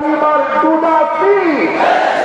river to the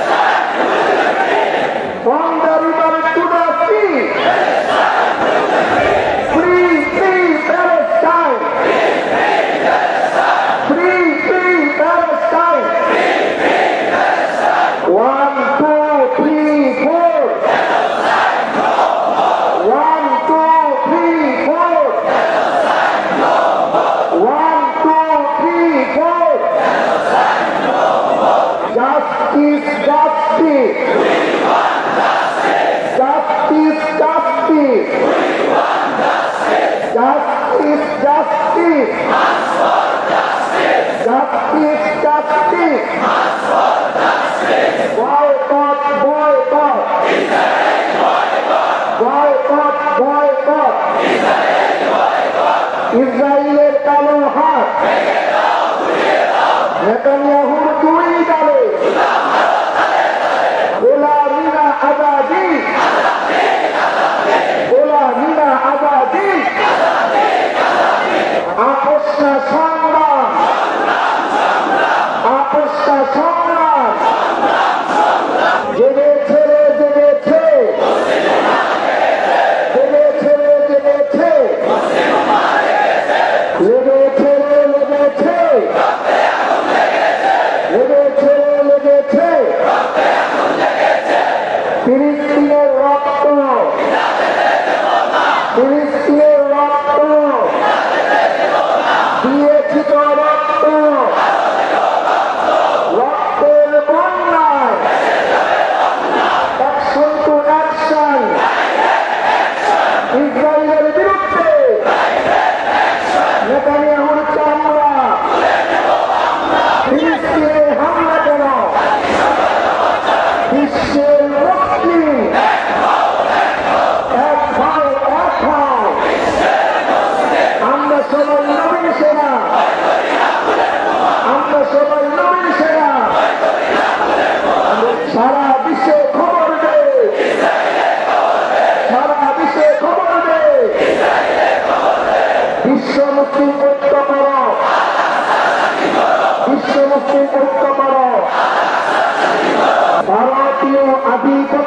Justice, justice. Boycott, boycott. Boycott, boycott. ইসরায়েলের কালো হাত নেতানিয়াহুর দুই ডালে গোলামিনা আজাদি গোলামিনা আজাদি আপোষটা ফিলিস্তিনের রক্ত। ফিলিস্তিনের রক্ত। দিয়েছি তো রক্ত। রক্তের বন্যায়। Action to action. ইসরায়েলের বিরুদ্ধে। নেতানিয়াহুর চামড়া। মুসলিম ঐক্য করো বিশ্ব মুসলিম ঐক্য করো ভারতীয় আধিপত্য